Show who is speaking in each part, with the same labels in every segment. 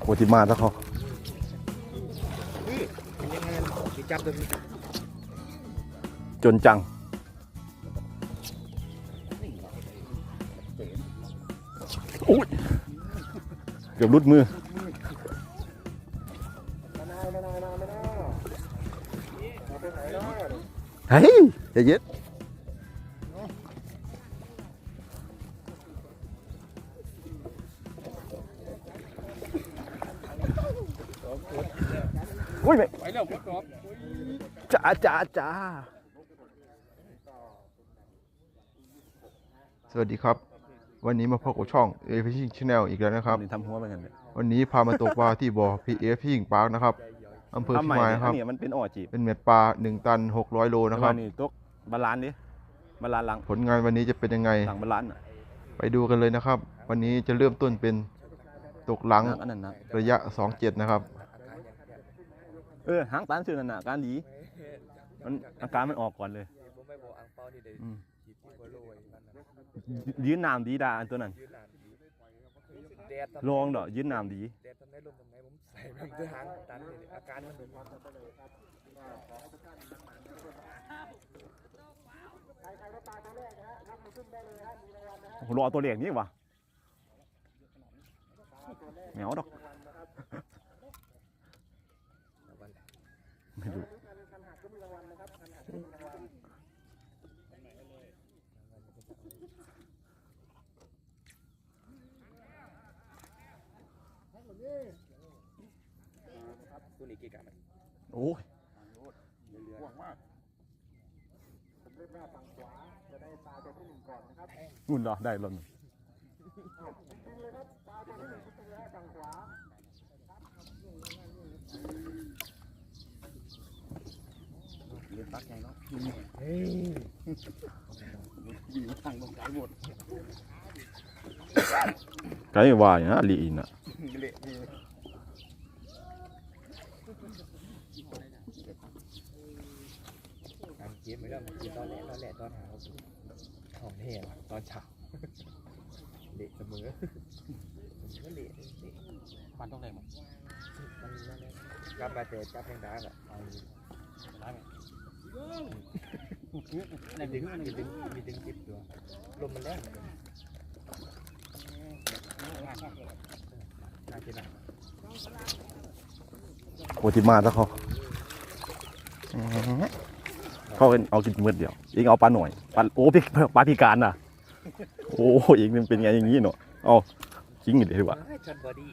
Speaker 1: โคติมาซะเขา
Speaker 2: จับตัวนี้
Speaker 1: จนจังอุ้ยเกือบรุดมือ
Speaker 2: มานาวมานาวมานาวมานาวเอาไปไหนเนา
Speaker 1: เฮ้ย อุ้ยไม่
Speaker 2: ไปแล้วหมดรอบ
Speaker 1: จ้าจ้าจ้าสวัสดีครับ วันนี้มาพบกับช่อง A Fishing Channel อีกแล้วนะครับ
Speaker 3: นี่ทำหัวไปกันเนี่ย
Speaker 1: วันนี้พามาตกปลาที่บ่อ PF Fishing Park นะครับอำเภอ
Speaker 3: ทำ
Speaker 1: พิ
Speaker 3: ใหม่
Speaker 1: มาย
Speaker 3: เนี่ย
Speaker 1: นะครับ
Speaker 3: เนี่ยมันเป็นอ่อจีบ
Speaker 1: เป็นเม็ดปลา 1 ตัน 600 โลนะครับ
Speaker 3: นี่ตกบาลานซ์ดิบาลานซ์หลัง
Speaker 1: ผลงานวันนี้จะเป็นยังไง
Speaker 3: หลังบาลานซ์น่ะ
Speaker 1: ไปดูกันเลยนะครับ วันนี้จะเริ่มต้นเป็นตกหลัง
Speaker 3: นักอันนั้นนะ
Speaker 1: ระยะ 27 นะครับ
Speaker 3: เออหางตันชื่อนั่นน่ะการดี มันอาการมันออกก่อนเลย
Speaker 2: ผมไม่บอกอังเปานี่เด็ก
Speaker 3: อืม
Speaker 2: ขีดที่หัวโลยมันนะ
Speaker 3: ยืนน้ำดีดาอันตัวนั้น
Speaker 2: ยืนนานดีแดดทำ
Speaker 3: ลองดอกยืนน้ำดี
Speaker 2: แดดทำได้ลมทำไมผมใส่แบบด้วยหางตันนี่อาการมันเป็นยังไง
Speaker 3: รอตัวเล็กนี่วะแมวดอก
Speaker 2: ตัวนี้กี่กรัมมัน
Speaker 3: โอ้ยนุ่นเหรอได้แล้วนี่
Speaker 2: เลี้ยงปักไงเนาะ
Speaker 3: ไกลว่าอย่างนั้นลีอินอะ
Speaker 2: เละทำเกมไม่ได้มากินตอนแรกตอนแรกตอนหาหอมแห้งต อนเช้าเละเสมอมันก็เละเละ
Speaker 4: มันต้องแรงมั้ง
Speaker 2: มันนั่นแหละกลับมาแต่จับแมงดาอะเอา
Speaker 4: ร้ายไหม
Speaker 2: มีดึงมีดึงมีดึงจิบตัวลมมันแรงน่ากินอะ
Speaker 3: โคติมาซะเขาเขาเอากินมืดเดียวอีกเอาปลาหน่อยปลาโอ้พี่ปลาพิการน่ะ โอ้อีกมันเป็นไงอย่างนี้เนาะเอาทิ้งอยู่ดีกว่า
Speaker 2: ชนบอดี้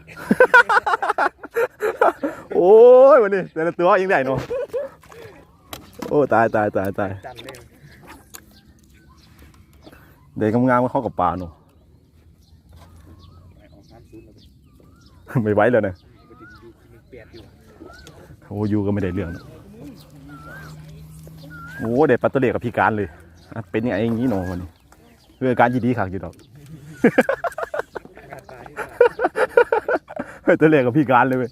Speaker 3: โอ้ยวันนี้แต่ละตัวยิงใหญ่เนาะโอ้ตายตายตายตาย
Speaker 2: จันเลย
Speaker 3: เด็กงามๆก็เข้ากับปลาเนาะ
Speaker 2: ออกน้ำซุนแล้ว
Speaker 3: ไม่ไหวแล้วนะ
Speaker 2: ไปดึงดูมันเปียกอยู่
Speaker 3: โอ้อยูก็ไม่ได้เรื่องเนอะโอ้เด็กปลาตัวเล็กกับพิการเลยอะเป็นยังไงอย่างนี้เนาะวันนี้ เพื่อการยีดีขากอยู่ดอก
Speaker 2: งานตายที่
Speaker 3: เฮ้ยตัวเล็กกับพิการเลยเว้ย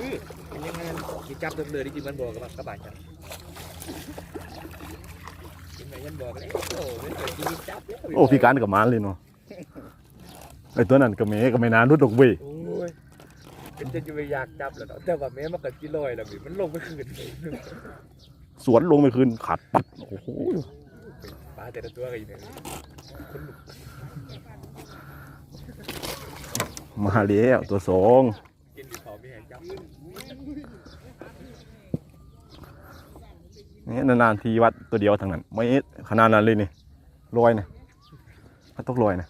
Speaker 2: นี่เป็นยังไงมีจับเดิมเลยที่จริงมันบอกกับกระบะจังจริงไหมยันบอกเลยโอ้ไม่เคยกินจับเลย
Speaker 3: โอ้พิการกับหมานเลยเนาะไอ้ตัวนั้นก็เมก็ไม่นานรุดดอกเว้ย
Speaker 2: โอ้ยเป็นจะจะไปอยากจับแล้วเนาะแต่ว่าแม้มันก็กินลอยแล้วพี่มันลงไปคืน
Speaker 3: สวนลงไปคืนขัดปัดโอ้โห
Speaker 2: ปลาแต่ละตัวก็อยู่ในนี้
Speaker 3: มาแล้วตัวสอง
Speaker 2: กินดีพอไม่แห้งจับ
Speaker 3: นี่นานๆทีวัดตัวเดียวทางนั้นไม่ขนาดนั้นเลยนี่ลอยนะถ้าตกลอยนะ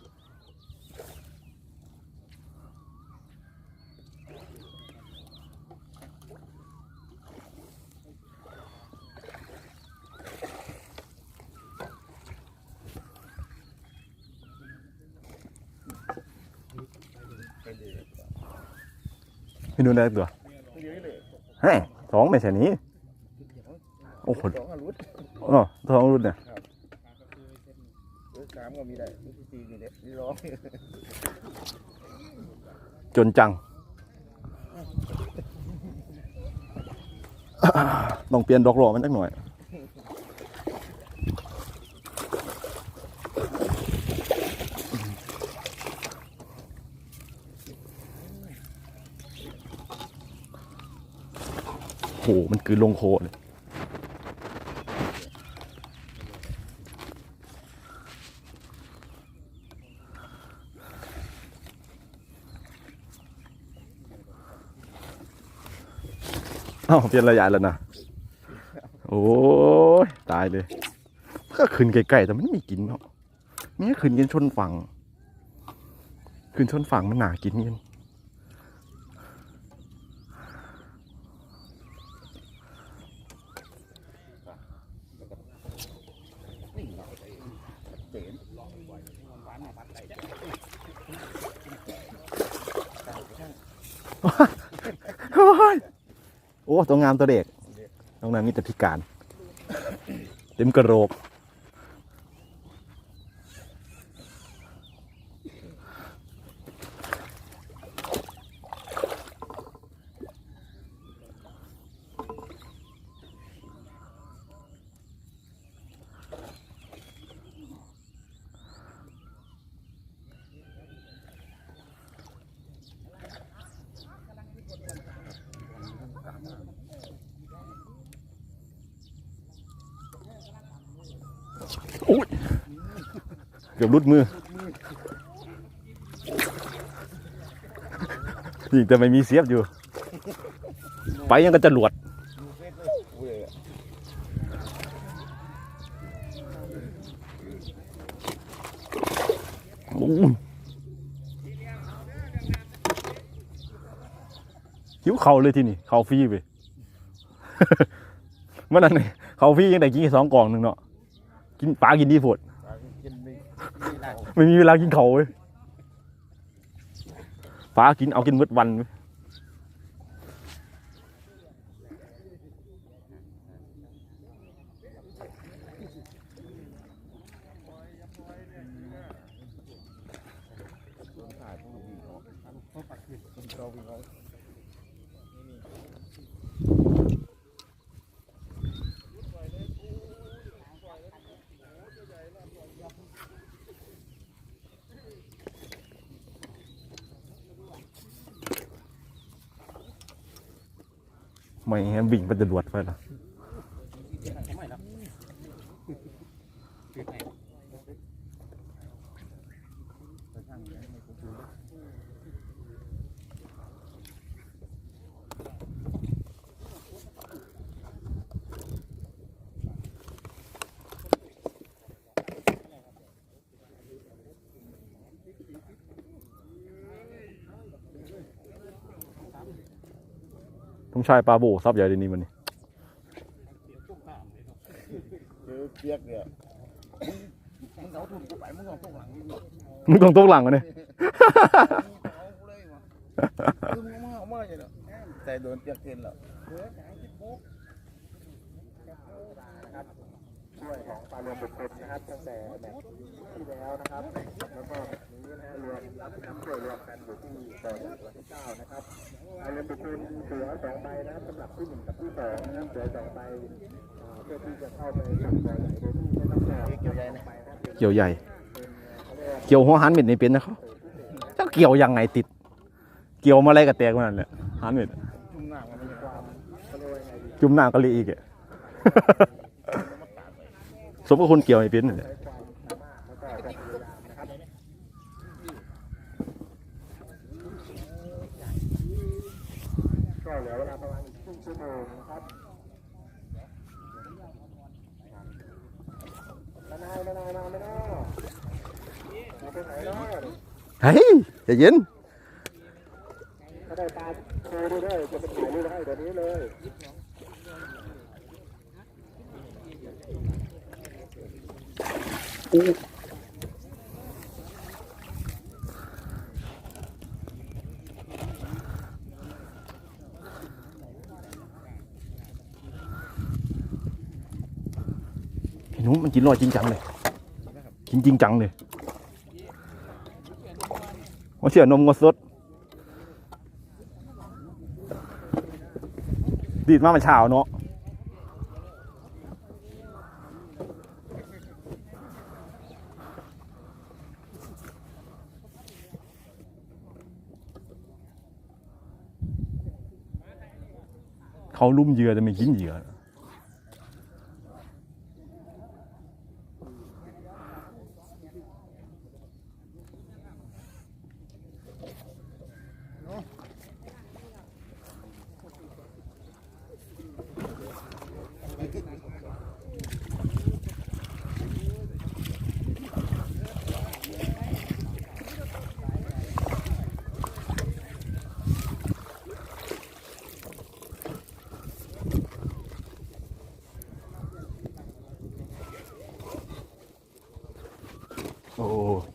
Speaker 3: พี่ดูได้ตัวฮะสองไม่ใช่นี้โอ้โห
Speaker 2: สองอารุณ
Speaker 3: อ๋อสองรุ่นเนี่ย
Speaker 2: สามก็มีได้ที่สี่มีเด็ดนี่ร้อง
Speaker 3: จนจัง ต้องเปลี่ยนดอกหล่อมันสักหน่อย โหมันคือลงโคเลยเอ้าเปลี่ยนระยะแล้วนะ โอ้ยตายเลยก็ขึ้นไกลๆแต่มันไม่กินเนาะนี่ขึ้นกันชนฝั่ง ขึ้นชนฝั่งมันหนากินกัน โอ้ยโอ้ตัวงามตัวเด็กตรงนั้นมีแต่พิการ เต็มกระโหลก โอ้ยเกือบรุดมือยิงแต่ไม่มีเสียบอยู่ ไปยังก็จะหลวดยหิวเข่าเลยที่นี่เข่าฟรีไปเมื่อนั้นนี่เข่าฟรียังได้กินสองกล่องหนึ่งเนาะ กินปลากินดีโพด
Speaker 2: กินไม่ไม่ได้
Speaker 3: ไม่มีเวลากินเขาเว้ยปลากินเอากินมืดวันเว้ย ไม่เห็นวิ่งไปจะดวดไปละ
Speaker 4: ทำไมล่ะคือไง
Speaker 3: ต้องใช้ปลาโบซับใหญ่เดี๋ยวนี้มันนี่
Speaker 2: เจอเปียกเนี่ยมึงเอาทุนกูไปมึงเอาทุนหลังมึง
Speaker 3: มึงต้องตกหลังกันเนี่ย
Speaker 2: เอากูเลยมามึงเอามาเอามาอย่างเนาะแต่โดนเปียกเกินแล้ว ช่วยของปลารวมบุคคลนะครับตั้งแต่แมตช์ที่แล้วนะครับ แล้วก็นี้นะฮะรวมรับน้ำช่วยรวมกันอยู่ที่ต่อจากวันที่เก้านะครับปลารวมบุคคลเสือสองใบนะครับสำหรับที่หนึ่งกับที่สองนะครับเสือสองใบอ่าเพื่อที่จะเข้าไปทำบ่อใหญ่โดยที่ไม่ต้องรอเกี่ยวใหญ่นะ
Speaker 3: เกี่ยวใหญ่ เกี่ยวหัวหันเม็ดในเป็นนะครับเจ้าเกี่ยวยังไงติด เกี่ยวมาอะไรกับแตกมันนั่นแหละหันเม็ด
Speaker 2: จุ่มหนักมันมีความเขาเรียกว่ายังไงดี
Speaker 3: จุ่มหน้าก็เละอีกอะ สมกับคนเกี่ยวในเป็นนั่นแหละ
Speaker 2: แล้วก็ความพยายามนเหลือเวลาประมาณครึ่งชั่วโมงนะครับมานายมานายมาไม่ได้มาไปไหนเนาะ
Speaker 3: เฮ้ยใจเย็น
Speaker 2: ถ้าได้ปลาโชว์ด้วยด้วยจะเป็นถ่ายรูปให้เดี๋ยวนี้เลย
Speaker 3: ไอ้หนุ่มมันกินลอยจริงจังเลย กินจริงจังเลยว่าเชื่อนมงดสดดีดมาเมื่อเช้าเนาะ เขาลุ่มเหยื่อแต่ไม่กินเหยื่อ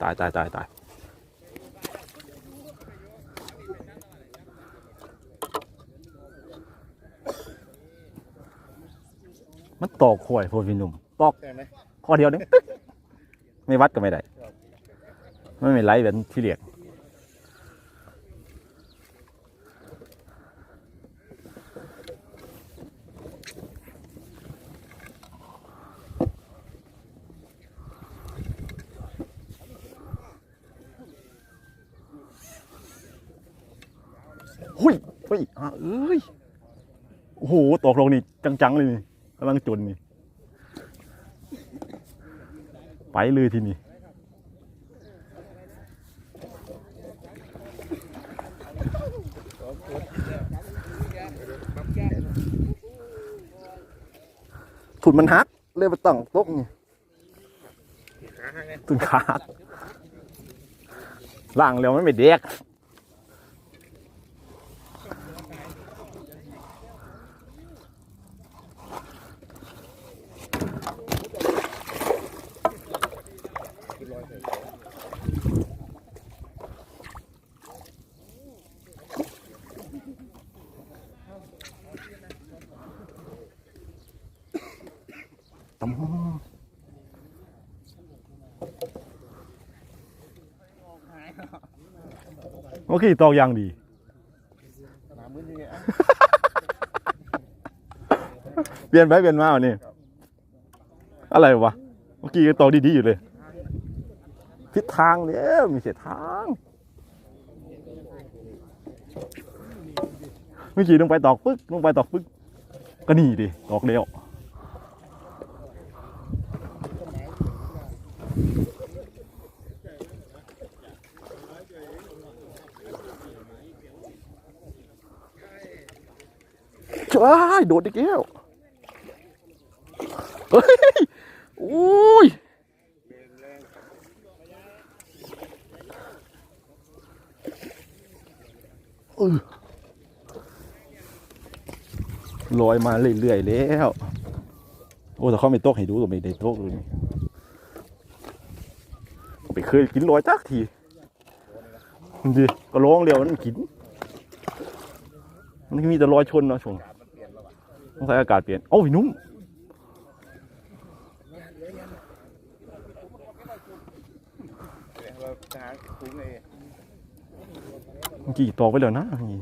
Speaker 3: ตายตายตายตายมันตอกข่อยโพดพี่หนุ่มตอก
Speaker 2: ใช่ไหม
Speaker 3: พอเดียวนึงตึ๊กไม่วัดก็ไม่ได้ ไม่ไม่ไล่แบบที่เรียกหุย เฮ้ยอะเอ้ยโอ้โหตกลงนี่จังๆเลยนี่กำลังจนนี่ ไปเลยทีนี้ถุนมันหัก เลยมาตั้งโต๊ะนี่ตุนขาหักล่างแล้วมันไม่เด็ก ตำโอเคตอกยางดีเปลี่ยนไปเปลี่ยนมาวันนี้อะไรวะเมื่อกี้ก็ตอกดีๆอยู่เลย ทิศทางแล้วมีเสียทางเมื่อกี้ลงไปตอกปึ๊กลงไปตอกปึ๊กก็นี่ดิตอกเดียว จ้ายโดดอีกแล้วเฮ้ยโอ้ยลอยมาเรื่อยๆแล้วโอ้แต่เขาไม่ตกให้ดูก็ไม่ได้ตกเลยไปเคยกินลอยจักทีดิก็ร้องเร็วมันกินมันมีแต่รอยชนเนาะชง ต้องใส่อากาศเปลี่ยน โอ้ยนุ่มกี้ตอกไปแล้วนะนี่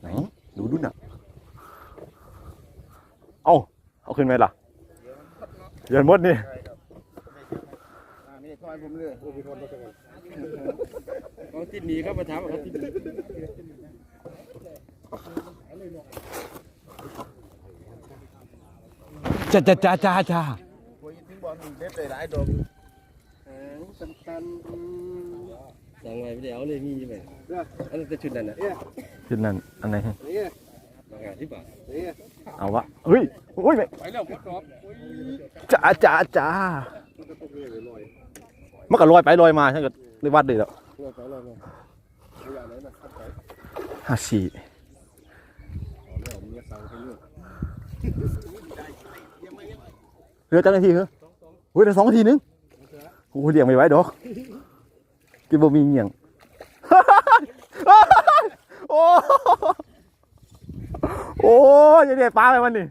Speaker 3: ไหนดูดูน่ะ เอาเอาขึ้นไหมล่ะเยันมดนี่
Speaker 2: อ่านี่ทอยผมเลย โอ้พี่คนรถกัน
Speaker 4: เขาติดหนีครับมาถามว่าเขาติดหนี
Speaker 3: จ้าจ้าจ้าจ้าจ้า
Speaker 2: โอ้ยถึงบอลเด็ดเลยหลายดอกแข็งตันตัน
Speaker 4: สั่งไว้ไม่ได้เอาเลยมีไหมอันนั้นจะชุดนั้นนะ
Speaker 3: ขึ้นนั่นอันไหน
Speaker 2: นี่
Speaker 4: ราคาที่บาท
Speaker 2: นี่
Speaker 3: เอาวะเฮ้ยโอ้ยไม่
Speaker 4: ไปแล้วหมดรอบ
Speaker 3: จ้าจ้าจ้ามันก็ลอยไปลอยมาฉันก็เลยวัดเลยแล้ว
Speaker 2: เพื่อไปเลยเลยไม่อยากเลยนะขับไป
Speaker 3: ห้าสี่
Speaker 2: เรืองมีสั่งให้ลูก
Speaker 3: เรือเจ้าหน้าทีเหรอเฮ้ยเดี๋ยวสองนาทีนึงโอ้ยเลี้ยงไม่ไหวดอกกินบะหมี่เงี้ยงโอ้โอ้ยยังไงปลาไปมันนี้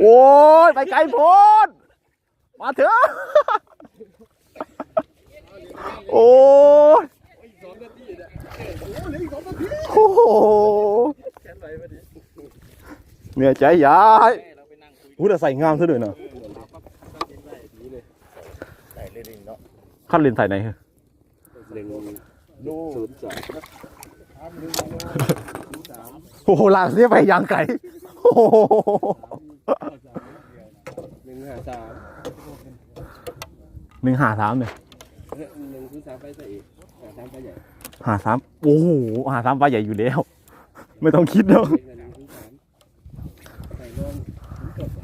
Speaker 3: โอ้ยไปไกลโพดมาเถอะ โอ้ย
Speaker 4: สองนาทีเนี่ย
Speaker 3: โอ้โห
Speaker 4: แค่ไหนมาดิ
Speaker 3: เหนื่อยใจยาย
Speaker 4: เราไปนั่งคุย
Speaker 3: อู้แต่ใส่งามซะด้วยเนาะ
Speaker 2: ใส่เลยดิเนาะ
Speaker 3: ขั้นเลนใส่ไหนเหรอ
Speaker 2: เห
Speaker 4: นึ่งศูนย์สอง
Speaker 3: โอ้โหลากเสียไปยางไก่โอ้โห
Speaker 4: หนึ่งห้าสาม
Speaker 3: หนึ่งหาสามเนี่ย
Speaker 4: หนึ่งศูนย์สามไปใส่อีกหาสามไปใหญ่
Speaker 3: หาสามโอ้โหหาสามปลาใหญ่อยู่แล้ว ไม่ต้องคิดแล้ว
Speaker 4: หนึ่งศูนย์สามใส่รวม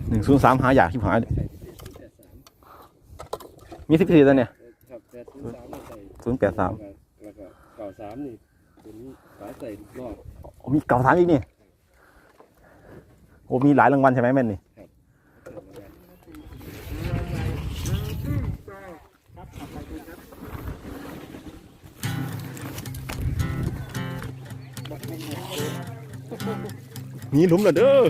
Speaker 3: หนึ่งศูนย์สามหาอยากที่หายเลย
Speaker 4: ใส่สิบเอ็ดแปดสาม
Speaker 3: มีสิบสี่ตัวเนี่ย
Speaker 4: ครับแปดศูนย์สามใส่
Speaker 3: ศูนย์แปดสาม
Speaker 4: แล้วก็เก่าสามนี่ตัวนี้ฝาใส่รอบ
Speaker 3: มีเก่าสามอีกนี่โอ้มีหลายรางวัลใช่ไหมแม่นนี่ มีหลุมแล้วเด้อ